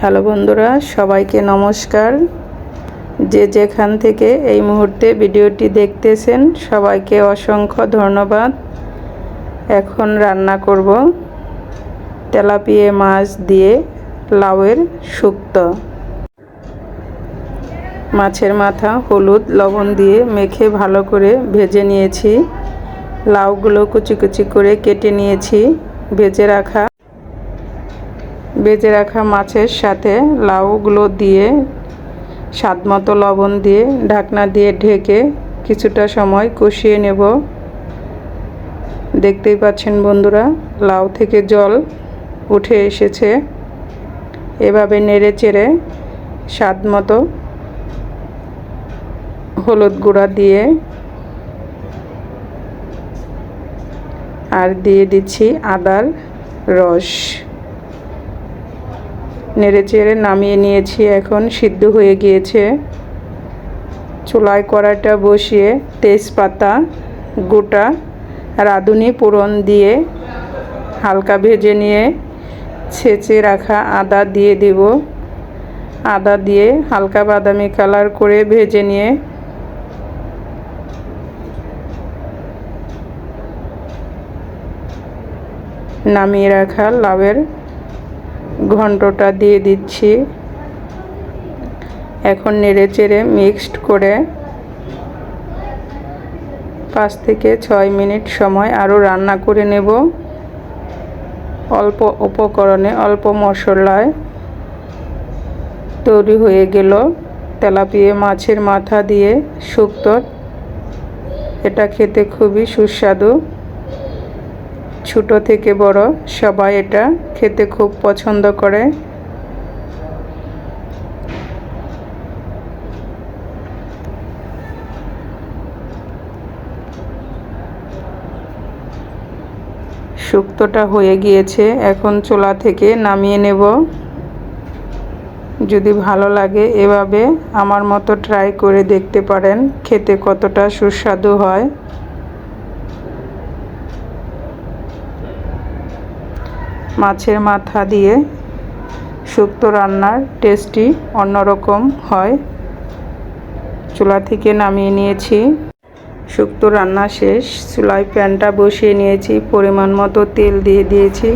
Hello বন্ধুরা, সবাইকে নমস্কার। যে যেখান থেকে এই মুহূর্তে ভিডিওটি দেখতেছেন, সবাইকে অসংখ্য ধন্যবাদ। এখন রান্না করব তেলাপিয়া মাছ দিয়ে লাউয়ের শুক্তো। মাছের মাথা হলুদ লবণ দিয়ে মেখে ভালো করে ভেজে নিয়েছি। লাউগুলো কুচি কুচি করে কেটে নিয়েছি। ভেজে রাখা বেজে রাখা মাছের সাথে লাউগুলো দিয়ে স্বাদ মতো লবণ দিয়ে, ঢাকনা দিয়ে ঢেকে কিছুটা সময় কষিয়ে নেব। দেখতেই পাচ্ছেন বন্ধুরা, লাউ থেকে জল উঠে এসেছে। এভাবে নেড়ে চেড়ে স্বাদ মতো হলুদ গুঁড়া দিয়ে আর দিয়ে দিচ্ছি আদার রস। নেড়ে চেড়ে নামিয়ে নিয়েছি। এখন সিদ্ধ হয়ে গিয়েছে। চুলায় কড়াইটা বসিয়ে তেজপাতা, গোটা রাঁধুনি পোড়ন দিয়ে হালকা ভেজে নিয়ে ছেঁচে রাখা আদা দিয়ে দেব। আদা দিয়ে হালকা বাদামি কালার করে ভেজে নিয়ে নামিয়ে রাখা লাউয়ের ঘন্টটা দিয়ে দিচ্ছি। এখন নেড়ে চেড়ে মিক্সড করে পাঁচ থেকে ছয় মিনিট সময় আরও রান্না করে নেব। অল্প উপকরণে অল্প মশলায় তৈরি হয়ে গেল তেলাপিয়া মাছের মাথা দিয়ে শুক্তো। এটা খেতে খুবই সুস্বাদু। ছোট থেকে বড়, সবাই এটা খেতে খুব পছন্দ করে। শুক্তোটা হয়ে গিয়েছে, এখন চোলা থেকে নামিয়ে নেব। যদি ভালো লাগে এভাবে আমার মতো ট্রাই করে দেখতে পারেন, খেতে কতটা সুস্বাদু হয়। মাছের মাথা দিয়ে শুক্তো রান্নার টেস্টি অন্যরকম হয়। চুলা থেকে নামিয়ে নিয়েছি। শুক্তো রান্না শেষ। চুলায় প্যানটা বসিয়ে নিয়েছি। পরিমাণ মতো তেল দিয়ে দিয়েছি।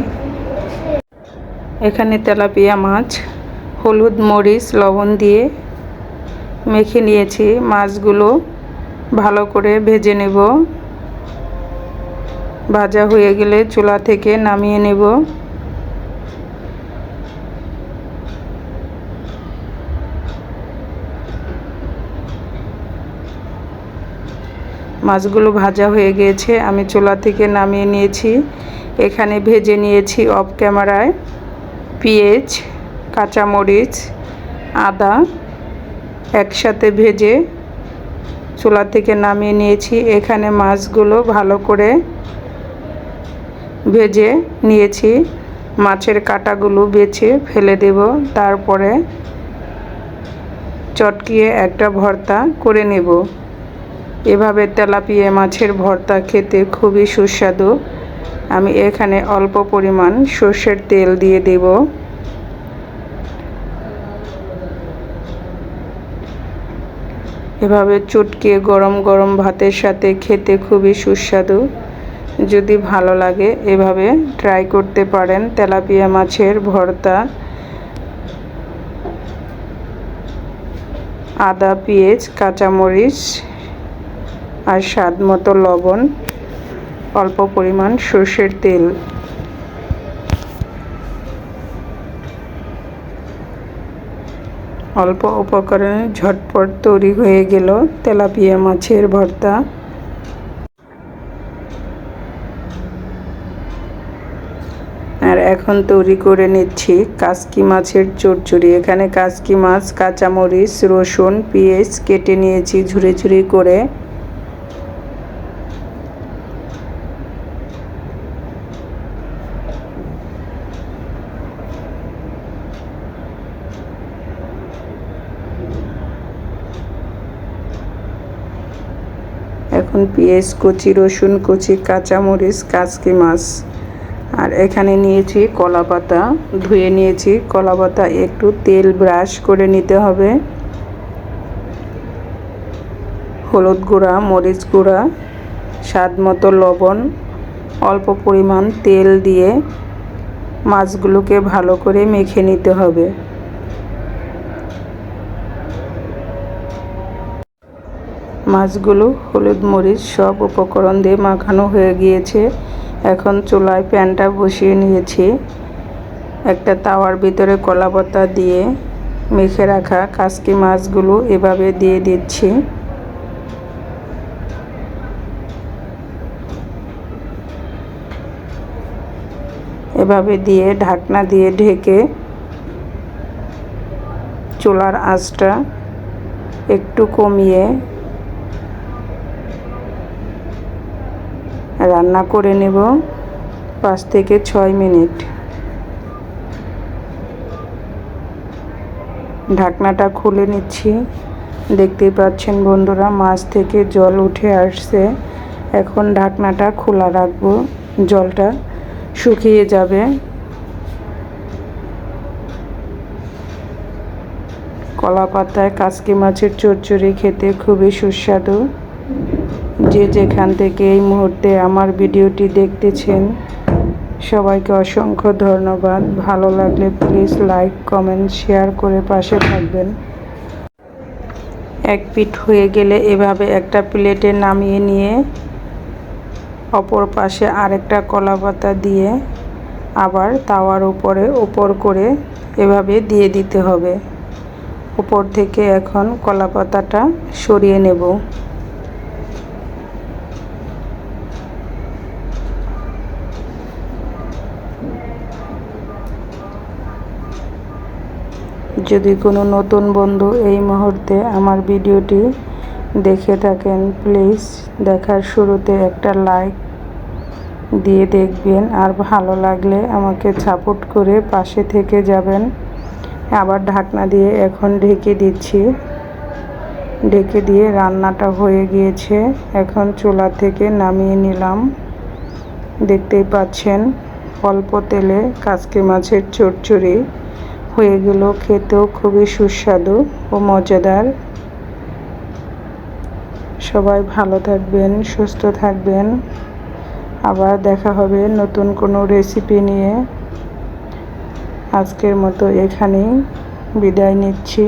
এখানে তেলাপিয়া মাছ, হলুদ মরিচ, লবণ দিয়ে মেখে নিয়েছি। মাছগুলো ভালো করে ভেজে নেব। ভাজা হয়ে গেলে চুলা থেকে নামিয়ে নেব। মাছগুলো ভাজা হয়ে গিয়েছে, আমি চুলা থেকে নামিয়ে নিয়েছি। এখানে ভেজে নিয়েছি অফ ক্যামেরায় পেঁয়াজ, কাঁচামরিচ, আদা একসাথে ভেজে চুলা থেকে নামিয়ে নিয়েছি। এখানে মাছগুলো ভালো করে ভেজে নিয়েছি। মাছের কাটাগুলো বেছে ফেলে দেব, তারপরে চটকিয়ে একটা ভর্তা করে নেব। এভাবে তেলাপিয়া মাছের ভর্তা খেতে খুবই সুস্বাদু। আমি এখানে অল্প পরিমাণ সর্ষের তেল দিয়ে দেব। এভাবে চটকিয়ে গরম গরম ভাতের সাথে খেতে খুবই সুস্বাদু। যদি ভালো লাগে, এভাবে ট্রাই করতে পারেন তেলাপিয়া মাছের ভর্তা। আদা, পেঁয়াজ, কাঁচামরিচ আর স্বাদ মতো লবণ, অল্প পরিমাণ সর্ষের তেল। অল্প উপকরণে ঝটপট তৈরি হয়ে গেল তেলাপিয়া মাছের ভর্তা। আর এখন তৈরি করে নিচ্ছি কাসকি মাছের চচ্চড়ি। এখানে কাসকি মাছ, কাঁচামরিচ, রসুন, পেঁয়াজ কেটে নিয়েছি ঝুড়ি ঝুড়ি করে। এখন পেঁয়াজ কুচি, রসুন কুচি, কাঁচামরিচ কাচকি মাছ। আর এখানে নিয়েছি কলা পাতা ধুয়ে নিয়েছি কলা পাতা একটু তেল ব্রাশ করে নিতে হবে। হলুদ গুঁড়া, মরিচ গুঁড়া, স্বাদ মতো লবণ, অল্প পরিমাণ তেল দিয়ে মাছগুলোকে ভালো করে মেখে নিতে হবে। মাছগুলো হলুদ মরিচ সব উপকরণ দিয়ে মাখানো হয়ে গিয়েছে। এখন চুলায় প্যানটা বসিয়ে নিয়েছি। একটা তাওয়ার ভিতরে কলা পাতা দিয়ে মেখে রাখা কাসকি মাছগুলো এভাবে দিয়ে দিচ্ছি। এভাবে দিয়ে ঢাকনা দিয়ে ঢেকে চুলার আঁচটা একটু কমিয়ে রান্না করে নেব পাঁচ থেকে ছয় মিনিট। ঢাকনাটা খুলে নিচ্ছি। দেখতেই পাচ্ছেন বন্ধুরা, মাছ থেকে জল উঠে আসছে। এখন ঢাকনাটা খোলা রাখব। জলটা শুকিয়ে যাবে। কলা পাতায় কাসকি মাছের চচ্চড়ি খেতে খুবই সুস্বাদু। যে যেখান থেকে এই মুহূর্তে আমার ভিডিওটি দেখতেছেন, সবাইকে অসংখ্য ধন্যবাদ। ভালো লাগলে প্লিজ লাইক কমেন্ট শেয়ার করে পাশে থাকবেন। এক পিঠ হয়ে গেলে এভাবে একটা প্লেটে নামিয়ে নিয়ে অপর পাশে আরেকটা কলা পাতা দিয়ে আবার তাওয়ার উপরে ওপর করে এভাবে দিয়ে দিতে হবে। উপর থেকে এখন কলা পাতাটা সরিয়ে নেব। যদি কোনো নতুন বন্ধু এই মুহূর্তে আমার ভিডিওটি দেখে থাকেন প্লিজ দেখার শুরুতে একটা লাইক দিয়ে দেখবেন আর ভালো লাগলে আমাকে সাপোর্ট করে পাশে থেকে যাবেন। আবার ঢাকনা দিয়ে এখন ঢেকে দিচ্ছি। ঢেকে দিয়ে রান্নাটা হয়ে গিয়েছে। এখন চুলা থেকে নামিয়ে নিলাম। দেখতেই পাচ্ছেন, অল্প তেলে কাসকি মাছের চচ্চড়ি। হয়ে গেল, খেতেও খুবই সুস্বাদু ও মজাদার। সবাই ভালো থাকবেন, সুস্থ থাকবেন। আবার দেখা হবে নতুন কোনো রেসিপি নিয়ে। আজকের মতো এখানেই বিদায় নিচ্ছি।